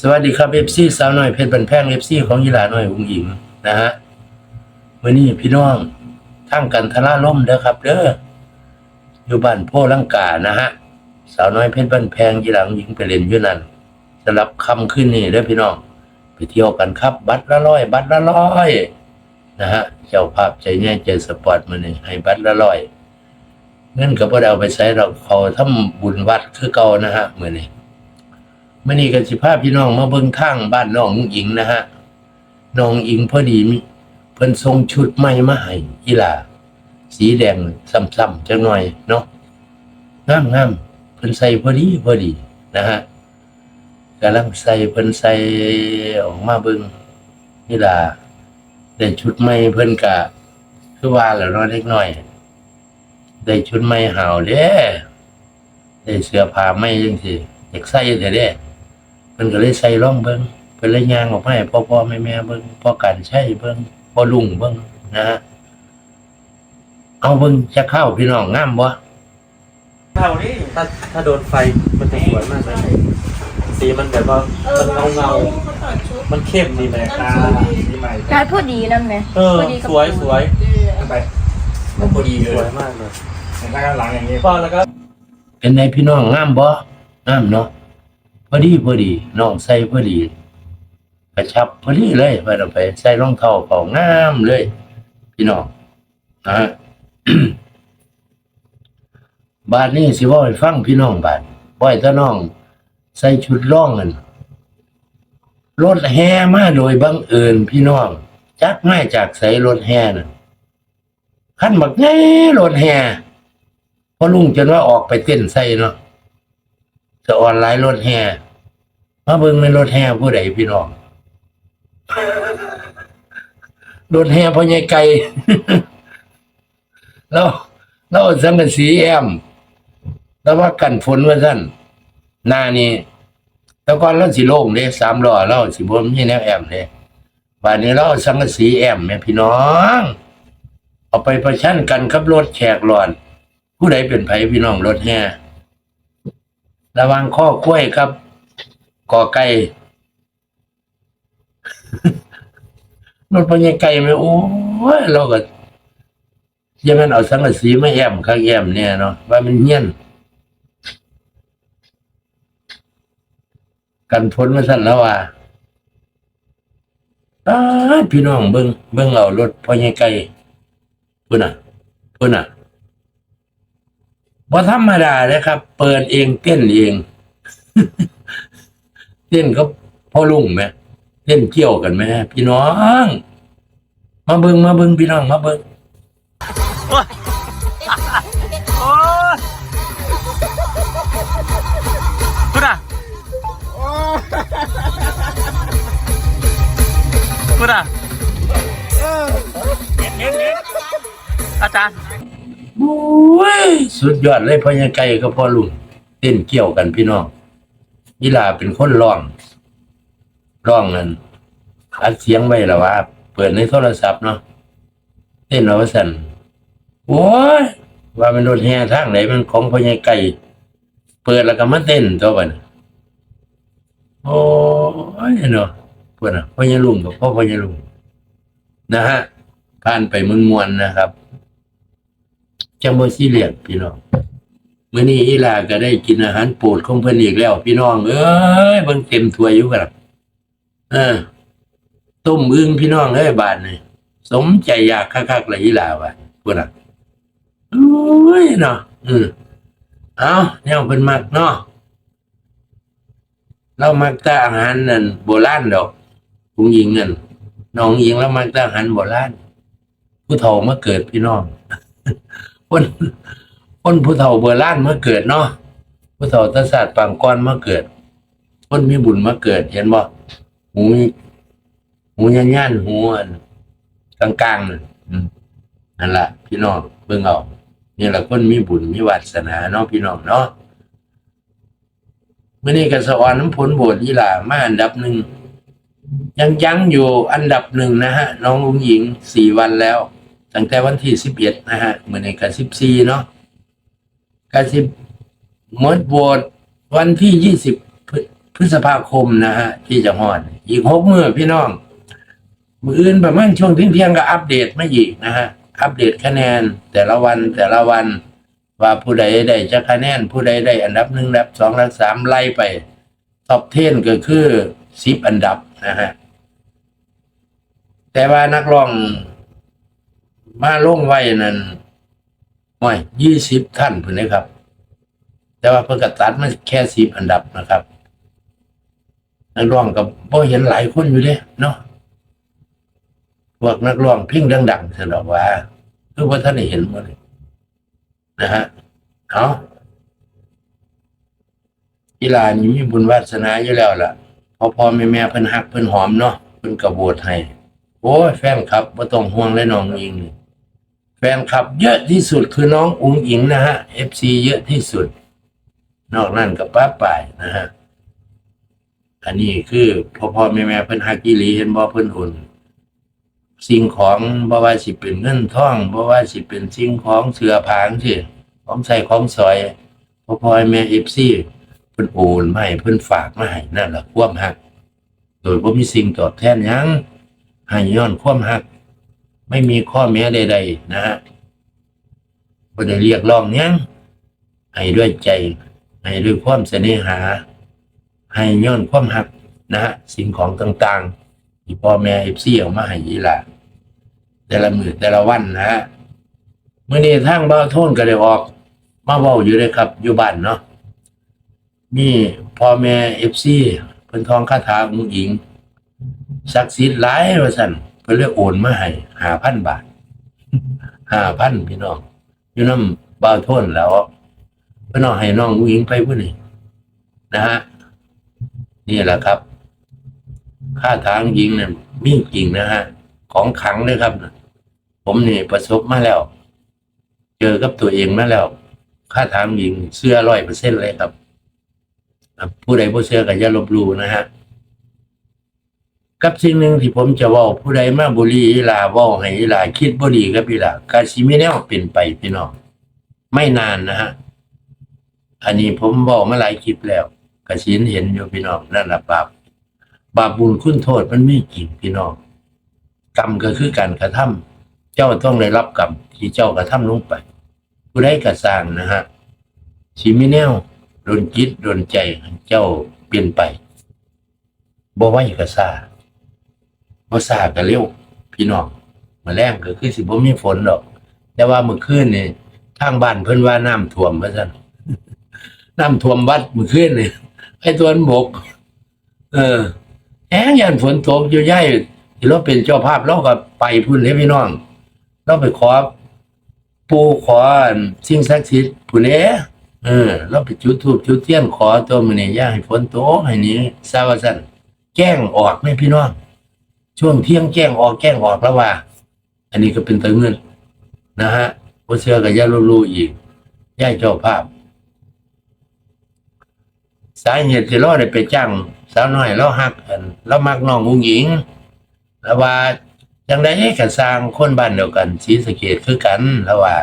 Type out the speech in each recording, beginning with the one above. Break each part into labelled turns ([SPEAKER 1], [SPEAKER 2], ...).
[SPEAKER 1] สวัสดีครับเอฟซีสาวน้อยเพชรบันแพงเอฟซีของยีหลาน้อยอุ้งหญิงนะฮะมื่อนี้พี่น้องทั้งกันทละล่มเด้อครับเด้ออยู่บ้านโพลังกานะฮะสาวน้อยเพชรบันแพงยีหลาอุ้งหญิงไปเล่นอยู่นั่นสำหรับคำขึ้นนี่เด้อพี่น้องไปเที่ยวกันครับ บัตรละร้อย บัตรละร้อยนะฮะเจ้าภาพใจแน่ใจสปอร์ตมาหนี่งให้บัตรละร้อยเงินก็บ่ได้เอาไปใช้เราเขาทำบุญวัดคือเก่านะฮะเหมื้อนี้ มื่อนี้กันสิพาพพี่น้องมาเบิ่งทางบ้านน้องอิงนะฮะน้องอิงพอดีเพิ่นส่งชุดใหม่มาให้อีหลาสีแดงซ้ำๆจังหน่อยเนาะงามๆเพิ่นใส่พอดีพอดีนะฮะกำลังใส่เพิ่นใส่ออกมาเบิ่งอีหลาได้ชุดใหม่เพิ่นกะคือว่าแล้วเนาะเล็กน้อยได้ชุดใหม่หาวเด้ได้เสื้อผ้าใหม่จังซี่อยากใส่แต่เด้ เพิ่นก็เลยใส่ร่องเบิ่งเพิ่นเลยย่างออกมาให้พ่อพ่อแม่แม่เบิ่งพ่อกันใช่เบิ่งพ่อลุงเบิ่งนะฮะเอาเบิ่งจะเข้าพี่น้องงามบ่
[SPEAKER 2] เท่านี้ถ้าถ้าโดนไฟมันจะสวยมากเลยสีมันแบบว่ามันเงาเงาๆมันเข้มดีแม่ตาดีใหม่
[SPEAKER 3] กายพูดดีนั่นไหม
[SPEAKER 2] เออ
[SPEAKER 3] พูดดีกับ
[SPEAKER 2] สวยสวย
[SPEAKER 4] ไปมันพอดีเล
[SPEAKER 2] สวยยมากเลย
[SPEAKER 4] หน้าหลังอย่างนี้
[SPEAKER 2] พอแล้วก็
[SPEAKER 1] เป็นไงพี่น้องงามบ่งามเนาะ พอดีพอดีน้องใส่พอดีกระชับพอดีเลยว่าเราไป ใส่รองเท้าเขางามเลย พี่น้องนะฮะบาดนี้สิว่าให้ฟังพี่น้องบาดบ่ให้ตาน้อง ใส่ชุดร่องกันรถแห่มาโดยบังเอิญพี่น้อง จักง่ายจากใส่รถแห่น่ะขั้นบักแง่รถแห่พอลุงจนว่าออกไปเต้นใส่เนาะ จะออนไลน์รถแห่มาเบิ่งในรถแห่ผู้ใดพี่น้องรถแห่พ่อใหญ่ไก่แล้วแล้วสังกสีแอมแล้วว่ากันฝนว่าซั่นหน้านี่แต่ก่อนเราสิโล่งเด้สามล้อเราสิบ่มีแนวแอมเด้บัดนี้เราสังกสีแอมแม่พี่น้องเอาไปประชันกันกับรถแขกหลอน ผู้ใดเป็นไผพี่น้องรถแห่ ระวังข้อกล้วยครับก่อไก่รถพญาไก่ไหมโอ้ยเราก็ยังงั้นเอาสังกะสีมาแอมข้างแอมเนี่ยเนาะว่ามันเฮี้ยนกันพ้นมาสั่นแล้วว่าพี่น้องเบิ้งเบิ้งเอารถพ่อใหญ่ไก่พุ่นน่ะพุ่นน่ะ บ่ธรรมดาเลยครับ เปิดเองเต้นเอง เต้นก็พ่อลุงไหมเต้นเกี่ยวกันไหมพี่น้อง มาเบิ้งมาเบิ้งพี่น้องมาเบิ้ง
[SPEAKER 2] คุณอะคุณอะอาจารย์
[SPEAKER 1] โอ้ยสุดยอดเลยพ่อใหญ่ไก่กับพ่อลุงเต้นเกี่ยวกันพี่น้องอีลาเป็นคนร้องร้องนั่นอัดเสียงไว้แล้วว่า เปิดในโทรศัพท์เนาะเต้นเอาสั่นโอ้ยว่ามันรถแห่ทางไหนมันของพ่อใหญ่ไก่เปิดแล้วก็มาเต้นตัวบันโอ้ยเนาะพวกน่ะพ่อใหญ่ลุงกับพ่อพ่อใหญ่ลุงนะฮะผ่านไปมวนนะครับ จังบ่ซีเรียสพี่น้องมื้อนี้อีหลาก็ได้กินอาหารโปรดของเพิ่นอีกแล้ว พี่น้อง เอ้ยเบิ่งเต็มถ้วยอยู่ครับเออ ต้มอึ่งพี่น้องเอ้ยบาดนี่สมใจอยากคักๆเลยอีหลาว่าพุ่นน่ะโอ้ยเนาะอืมเอาแนวเพิ่นมักเนาะเรามักแต่อาหารนั่นโบราณดอกผู้หญิงนั่นน้องหญิงแล้วมักแต่อาหารโบราณผู้เฒ่ามาเกิดพี่น้อง คนคนผู้เฒ่าโบราณมาเกิดเนาะผู้เฒ่าตศาสตร์ปางก้อนมาเกิด คนมีบุญมาเกิด เห็นบ่หูหูย่านย่านๆหูอันกลางๆนั่นอืมนั่นล่ะพี่น้องเบิ่งเอานี่แหละคนมีบุญมีวาสนาเนาะพี่น้องเนาะมื้อนี้ก็สะออนน้ำผลโบสถ์อีหล่ามาอันดับหนึ่งยังยังอยู่อันดับหนึ่งนะฮะ น้องลุงหญิงสี่วันแล้ว ตั้งแต่วันที่สิบเอ็ดนะฮะเหมื่อในกับสิบสี่เนาะกับสิบหมดโหวตวันที่ยี่สิบพฤษภาคมนะฮะที่จะฮอดอีกหกมือพี่น้อง มืออื่นประมาณช่วงเที่ยงก็อัปเดตไมาอีกนะฮะอัปเดตคะแนนแต่ละวันแต่ละวันว่าผู้ใดได้จะคะแนนผู้ใดได้อันดับหนึ่งอันดับสองอันดับสามไล่ไปท็อปเทนก็คือสิบอันดับนะฮะแต่ว่านักร้อง มาลงไว้นั้นห่วยยี่สิบท่านเพิ่อนนะครับ แต่ว่าเพิ่นกตัดมาแค่สิบอันดับนะครับนักร้องกับบ่เห็นหลายคนอยู่เด้เนาะพวกนักร้องเพ่งดังๆสนอกว่าคือว่าท่านเห็นหมดเลยนะฮะเอากีฬานมีบุญวาสนาอยู่แล้วล่ะพอพอแม่แม่เพิ่นฮักเพิ่นหอมเนาะเพิ่นก็โหวตให้โอ้ยแฟนคลับบ่ต้องห่วงเลยน้องอิง แฟนคลับเยอะที่สุดคือน้องอุงอิงนะฮะ FC เยอะที่สุด นอกนั้นก็ป้าป่ายนะฮะ อันนี้คือพ่อพ่อแม่แม่เพิ่นฮักอีหลีเห็นบ่เพิ่นอุ่น สิ่งของบ่ว่าสิเป็นเงินทองบ่ว่าสิเป็นสิ่งของเสื้อผ้าจังซี่ของใส่ของสอยพ่อพ่อแม่ FC เพิ่นโอนมาให้เพิ่นฝากมาให้นั่นล่ะความฮัก โดยบ่มีสิ่งตอบแทนหยังให้ย้อนความหัก ไม่มีข้อแม้ใดๆนะฮะบ่ได้เรียกร้องหยังให้ด้วยใจ ให้ด้วยความเสน่หา ให้ย้อนความหักนะฮะสิ่งของต่างๆที่พ่อแม่เอฟซีเอามาให้ยีล่ะแต่ละมือแต่ละวันนะฮะเมื่อนี้ทางบ้าโทนก็ได้ออก มาเว้าอยู่เลยครับ อยู่บ้านเนาะมีพ่อแม่เอฟซีเพิ่นทองคาถาองหญิงศักดิ์สิทธิ์หลายว่าซั่น เพิ่นเลยโอนมาให้5,000บาท5,000พี่น้องอยู่น้ำบ่าวโทนแล้วพิ่นเอาให้น้องผู้หญิงไปผู้นี้นะฮะนี่แหละครับ ค่าทางหญิงเนี่ยมีจริงนะฮะ ของขังเลยครับ ผมนี่ประสบมาแล้ว เจอกับตัวเองมาแล้ว ค่าทางหญิงเสื้อร้อยเปอร์เซ็นต์เลยครับ ผู้ใดผู้เสื้อก็อย่าลบลู่นะฮะ กับสิ่งหนึ่งที่ผมจะเว่าผู้ใดมาบุรีอีหลาเว่าให้อีหลาคิดบ่ดีกับอีหลากาสิมีแนวเป็นไปพี่น้องไม่นานนะฮะอันนี้ผมเว้ามาหลายคลิปแล้วกสินเห็นอยู่พี่น้องนั่นแหละบาปบาปบุญคุณโทษมันไมีจริงพี่น้องกรรมก็คือการกระทำเจ้าต้องได้รับกรรมที่เจ้ากระทำลงไปผู้ใดก็สร้างนะฮะสิมีแนวโดนจิตโดนใจเจ้าเปลี่ยนไปบ่ไว้ก็ซ่า บ่ซาก็เร็วพี่น้องมาแรงก็คือสิบ่มีฝนดอก แต่ว่าเมื่อคืนนี่ทางบ้านเพิ่นว่าน้ำท่วมว่าซั่นน้ำท่วมวัดเมื่อคืนนี่ไอ้ตัวนบก เออแหงยันฝนตกอยู่ใหญ่ที่เราเป็นเจ้าภาพเราก็ไปพุ่นเด้พี่น้อง เราไปขอปูขอสิ่งศักดิ์สิทธิ์พุ่นเด้เออ เราไปจุดธูปจุดเทียนขอตัวมื้อนี้อย่าให้ฝนตกให้นี้ซะว่าซั่นแจ้งออกแม่พี่น้อง ช่วงเที่ยงแจ้งออกแจ้งออกแล้วว่า อันนี้ก็เป็นตัวเงิน นะฮะผู้เชื่อกับย่าลูๆอีกย่าเจ้าภาพ สาเหตุที่เราได้ไปจ้างสาวน้อยเราหักอันเรามักน้องอุ้งหญิงแล้วว่าจังได้ก็สร้างคนบ้านเดียวกันศรีสะเกดคือกันแล้วว่า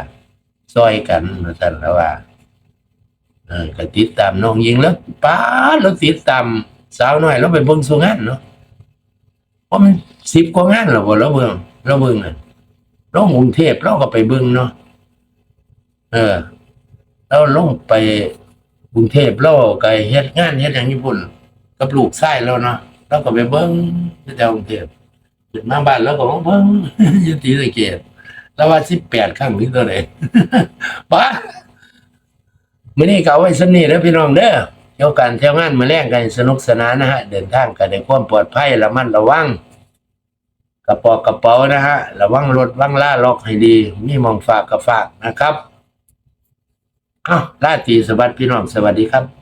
[SPEAKER 1] ซอยกันว่านแล้วว่าอก็ติดตามน้องหญิงแล้วป้าเราติดตามสาวน้อยเราไปเบิ่งสูงานเนาะ เพราะมันสิบกว่างานแล้วบ่เราเบิ่งเราเบิ่งน่ะเรากรุงเทพเราก็ไปเบิ่งเนาะเออเราลงไปกรุงเทพเราก็เฮ็ดงานเฮ็ดอย่างญี่ปุ่น กับลูกชายเราเนาะเราก็ไปเบิ่งที่แถวกรุงเทพขึ้นมาบ้านเราก็เบิ่งอยู่ที่สะเกษแล้วว่า18ครั้งนี้ตัวไหนป้ามื้อนี้ก็เอาไว้สนี้เด้อพี่น้องเด้อ เที่ยวกันเที่ยวงานมาแรงกันสนุกสนานนะฮะ เดินทางกันในความปลอดภัยระมัดระวังกระเป๋ากระเป๋านะฮะระวังรถวังล่าล็อกให้ดีมีมองฝากกระฝากนะครับอ้าวลาตีสวัสดีพี่น้องสวัสดีครับ